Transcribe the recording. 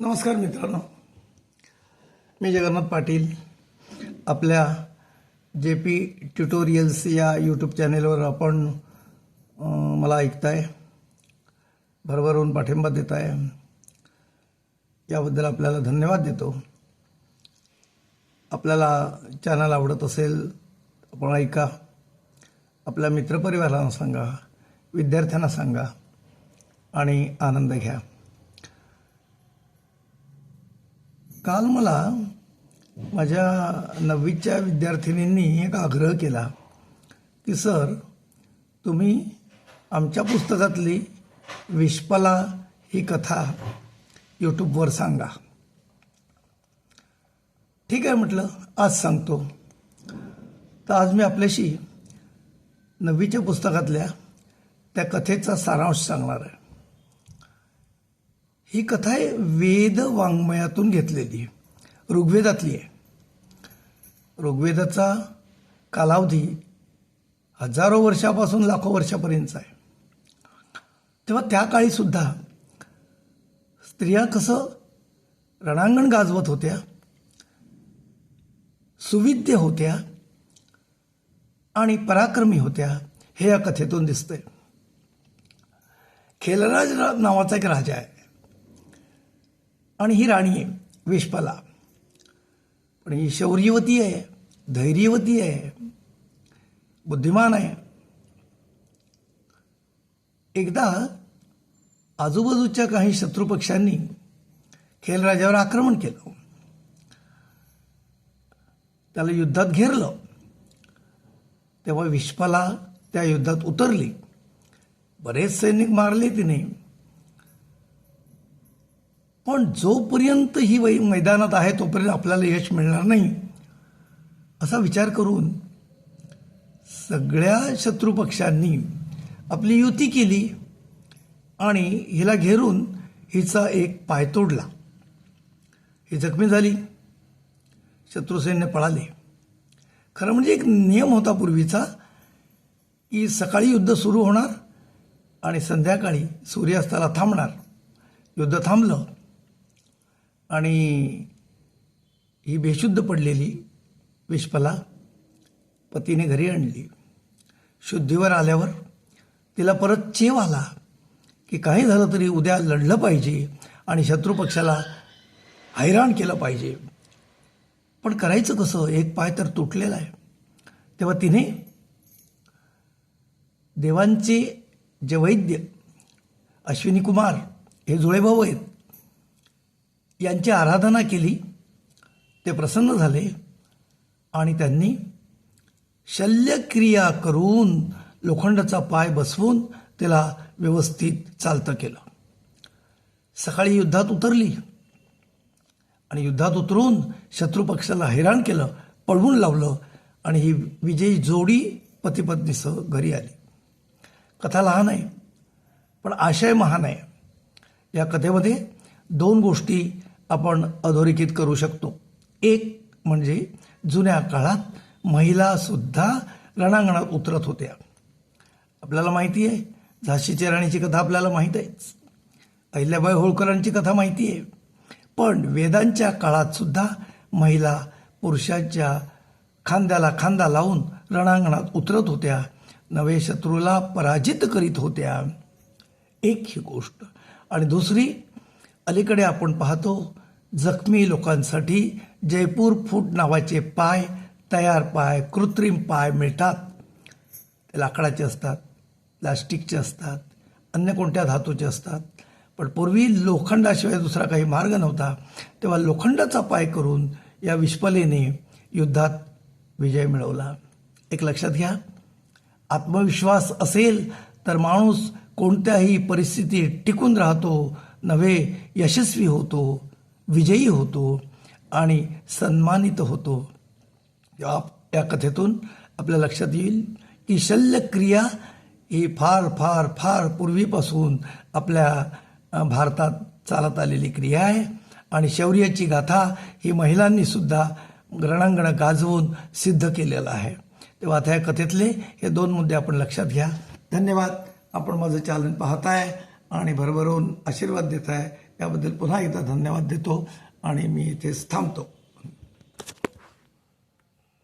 नमस्कार मित्रांनो. मी जगन्नाथ पाटील. आपल्या जे पी ट्युटोरियल्स या यूट्यूब चॅनेलवर आपण मला ऐकताय भरभरून पाठिंबा देताय. याबद्दल आपल्याला धन्यवाद देतो. आपल्याला चॅनल आवडत असेल आपण ऐका. आपल्या मित्रपरिवारांना सांगा विद्यार्थ्यांना सांगा आणि आनंद घ्या. काल मला माझ्या नववीच्या विद्यार्थिनींनी एक आग्रह केला की सर तुम्ही आमच्या पुस्तकातली विश्पला ही कथा यूट्यूबवर सांगा. ठीक आहे म्हटलं. आज सांगतो. तर आज मी आपल्याशी नववीच्या पुस्तकातल्या त्या कथेचा सारांश सांगणार आहे. ही कथा आहे वेद वाङ्मयातून घेतलेली आहे. ऋग्वेदातली आहे. ऋग्वेदाचा कालावधी हजारो वर्षापासून लाखो वर्षापर्यंतचा आहे. तेव्हा त्या काळीसुद्धा स्त्रिया कसं रणांगण गाजवत होत्या सुविद्य होत्या आणि पराक्रमी होत्या हे या कथेतून दिसतंय. खेलराज नावाचा एक राजा आहे. आणि ही राणी आहे विश्पला. पण ही शौर्यवती आहे धैर्यवती आहे बुद्धिमान आहे. एकदा आजूबाजूच्या काही शत्रुपक्षांनी खेलराजावर आक्रमण केलं. त्याला युद्धात घेरलं. तेव्हा विश्वाला त्या युद्धात उतरली. बरेच सैनिक मारले तिने. पण जोपर्यंत ही वै मैदानात आहे तोपर्यंत आपल्याला यश मिळणार नाही. असा विचार करून सगळ्या शत्रुपक्षांनी आपली युती केली आणि हिला घेरून हिचा एक पाय तोडला. ही जखमी झाली. शत्रुसैन्य पळाले. खरं म्हणजे एक नियम होता पूर्वीचा की सकाळी युद्ध सुरू होणार आणि संध्याकाळी सूर्यास्ताला थांबणार. युद्ध थांबलं. आणि ही बेशुद्ध पडलेली विश्पला पतीने घरी आणली. शुद्धीवर आल्यावर तिला परत चेव आला की काही झालं तरी उद्या लढलं पाहिजे आणि शत्रुपक्षाला हैराण केलं पाहिजे. पण करायचं कसं? एक पाय तर तुटलेला आहे. तेव्हा तिने देवांचे जे वैद्य अश्विनी कुमार हे जुळे भाऊ आहेत यांची आराधना केली. ते प्रसन्न झाले आणि त्यांनी शल्यक्रिया करून लोखंडाचा पाय बसवून त्याला व्यवस्थित चालतं केलं. सकाळी युद्धात उतरली आणि युद्धात उतरून शत्रुपक्षाला हैराण केलं पळवून लावलं आणि ही विजयी जोडी पतीपत्नीसह घरी आली. कथा लहान आहे पण आशय महान आहे. या कथेमध्ये दोन गोष्टी आपण अधोरेखित करू शकतो. एक म्हणजे जुन्या काळात महिलासुद्धा रणांगणात उतरत होत्या. आपल्याला माहिती आहे झाशीच्या राणीची कथा आपल्याला माहीत आहेच. अहिल्याबाई होळकरांची कथा माहिती आहे. पण वेदांच्या काळातसुद्धा महिला पुरुषांच्या खांद्याला खांदा लावून रणांगणात उतरत होत्या. नवे शत्रूला पराजित करीत होत्या. एक ही गोष्ट. आणि दुसरी अलीकडे आपण पाहतो जखमी लोकांसाठी जयपूर फूट नावाचे पाय तयार पाय कृत्रिम पाय मिळतात. ते लाकडाचे असतात प्लास्टिकचे असतात अन्य कोणत्या धातूचे असतात. पण पूर्वी लोखंडाशिवाय दुसरा काही मार्ग नव्हता. तेव्हा लोखंडाचा पाय करून या विश्पलेने युद्धात विजय मिळवला. एक लक्षात घ्या आत्मविश्वास असेल तर माणूस कोणत्याही परिस्थितीत टिकून राहतो नव्हे यशस्वी होतो विजयी होतो आणि सन्मानित होतो. या या कथेतून आपल्या लक्षात येईल की शल्यक्रिया ही फार फार फार पूर्वीपासून आपल्या भारतात चालत आलेली क्रिया आहे. आणि शौर्याची गाथा ही महिलांनी सुद्धा गाजवून सिद्ध केलेलं आहे. तेव्हा आता या कथेतले हे दोन मुद्दे आपण लक्षात घ्या. धन्यवाद. आपण माझं चॅनल पाहताय. आणि भरभरून आशीर्वाद देत आहे. याबद्दल पुन्हा एकदा धन्यवाद देतो आणि मी इथेच थांबतो.